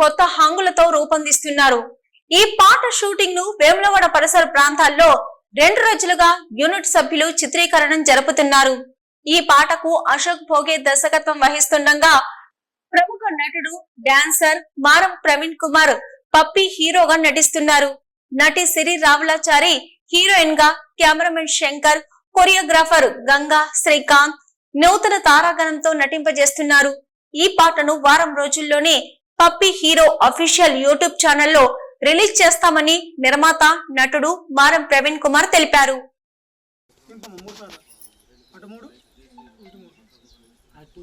కొత్త హంగులతో రూపొందిస్తున్నారు. ఈ పాట షూటింగ్ను వేములవాడ పరిసర ప్రాంతాల్లో రెండు రోజులుగా యూనిట్ సభ్యులు చిత్రీకరణం జరుపుతున్నారు. ఈ పాటకు అశోక్ భోగే దర్శకత్వం వహిస్తుండగా ప్రముఖ నటుడు డాన్సర్ మారం ప్రవీణ్ కుమార్ పప్పి హీరోగా నటిస్తున్నారు. నటి సిరి రావులాచారి హీరోయిన్గా కెమెరామెన్ శంకర్ కొరియోగ్రాఫర్ గంగా శ్రీకాంత్ నూతన తారాగణంతో నటింపజేస్తున్నారు. ఈ పాటను వారం రోజుల్లోనే పప్పి హీరో అఫీషియల్ యూట్యూబ్ ఛానల్లో రిలీజ్ చేస్తామని నిర్మాత నటుడు మారం ప్రవీణ్ కుమార్ తెలిపారు. నారాజు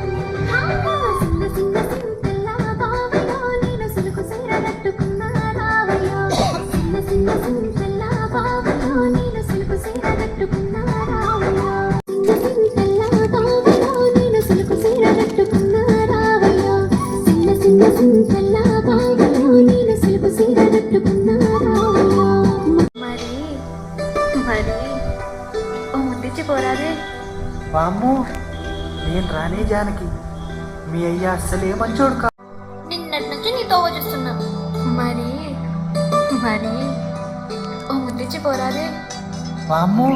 వామ్మో నేను రానే జానకి. మీ అయ్య అస్సలే మంచోడు కా నిన్నటి నుంచి నీతో చూస్తున్నా. మరి మరి ఓ ముద్దిచ్చి పోరాదే. వామ్మో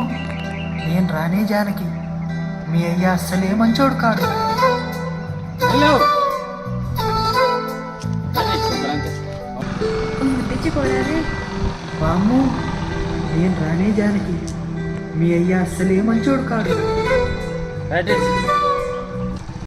నేను రానే జానకి. మీ అయ్య అస్సలే మంచోడు కాడు. హలో. పోరాదే వామ్మో నేను రానే జానకి? మీ అయ్య అస్సలే మంచోడు రైట్